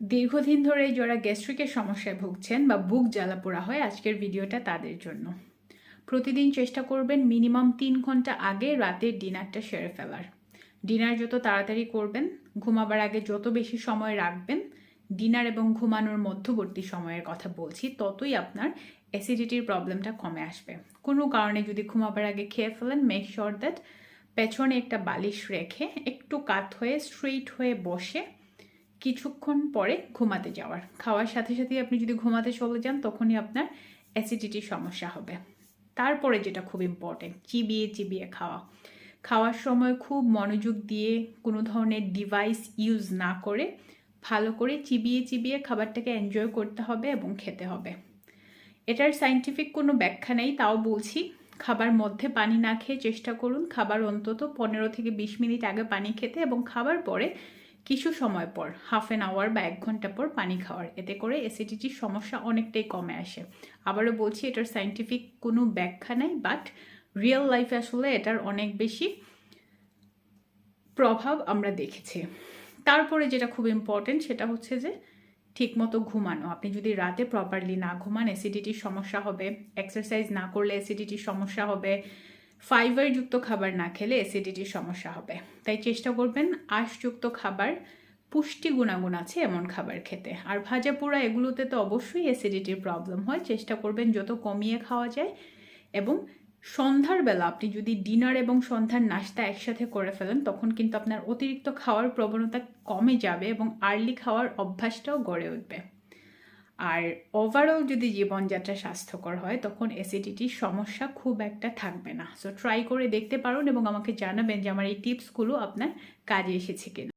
দীর্ঘদিন ধরে যারা গ্যাস্ট্রিকের সমস্যায় ভুগছেন বা বুক জ্বালা পোড়া হয়, আজকের ভিডিওটা তাদের জন্য। প্রতিদিন চেষ্টা করবেন মিনিমাম তিন ঘণ্টা আগে রাতের ডিনারটা সেরে ফেলার। ডিনার যত তাড়াতাড়ি করবেন, ঘুমাবার আগে যত বেশি সময় রাখবেন, ডিনার এবং ঘুমানোর মধ্যবর্তী সময়ের কথা বলছি, ততই আপনার অ্যাসিডিটির প্রবলেমটা কমে আসবে। কোনো কারণে যদি ঘুমাবার আগে খেয়ে ফেলেন মেক শিওর দ্যাট পেছনে একটা বালিশ রেখে একটু কাত হয়ে, স্ট্রেইট হয়ে বসে কিছুক্ষণ পরে ঘুমাতে যাওয়ার। খাওয়ার সাথে সাথে আপনি যদি ঘুমাতে চলে যান, তখনই আপনার অ্যাসিডিটির সমস্যা হবে। তারপরে যেটা খুব ইম্পর্টেন্ট চিবিয়ে চিবিয়ে খাওয়া। খাওয়ার সময় খুব মনোযোগ দিয়ে কোনো ধরনের ডিভাইস ইউজ না করে ভালো করে চিবিয়ে চিবিয়ে খাবারটাকে এনজয় করতে হবে এবং খেতে হবে। এটার সাইন্টিফিক কোনো ব্যাখ্যা নেই, তাও বলছি, খাবার মধ্যে পানি না খেয়ে চেষ্টা করুন। খাবার অন্তত পনেরো থেকে বিশ মিনিট আগে পানি খেতে এবং খাবার পরে কিছু সময় পর হাফ অ্যান আওয়ার বা এক ঘণ্টা পর পানি খাওয়ার। এতে করে অ্যাসিডিটির সমস্যা অনেকটাই কমে আসে। আবারও বলছি, এটার সাইন্টিফিক কোনো ব্যাখ্যা নেই বাট রিয়েল লাইফে আসলে এটার অনেক বেশি প্রভাব আমরা দেখেছি। তারপরে যেটা খুব ইম্পর্টেন্ট সেটা হচ্ছে যে, ঠিকমতো ঘুমানো। আপনি যদি রাতে প্রপারলি না ঘুমান অ্যাসিডিটির সমস্যা হবে। এক্সারসাইজ না করলে অ্যাসিডিটির সমস্যা হবে। ফাইবারযুক্ত খাবার না খেলে অ্যাসিডিটির সমস্যা হবে। তাই চেষ্টা করবেন আঁশযুক্ত খাবার, পুষ্টি গুণাগুণ আছে এমন খাবার খেতে। আর ভাজা পোড়া এগুলোতে তো অবশ্যই অ্যাসিডিটির প্রবলেম হয়। চেষ্টা করবেন যত কমিয়ে খাওয়া যায় এবং সন্ধ্যার বেলা আপনি যদি ডিনার এবং সন্ধ্যার নাস্তা একসাথে করে ফেলেন, তখন কিন্তু আপনার অতিরিক্ত খাওয়ার প্রবণতা কমে যাবে এবং আর্লি খাওয়ার অভ্যাসটাও গড়ে উঠবে। আর ওভারঅল যদি জীবনযাত্রা স্বাস্থ্যকর হয়, তখন অ্যাসিডিটির সমস্যা খুব একটা থাকবে না। সো ট্রাই করে দেখতে পারুন এবং আমাকে জানাবেন যে আমার এই টিপসগুলো আপনার কাজে এসেছে কিনা।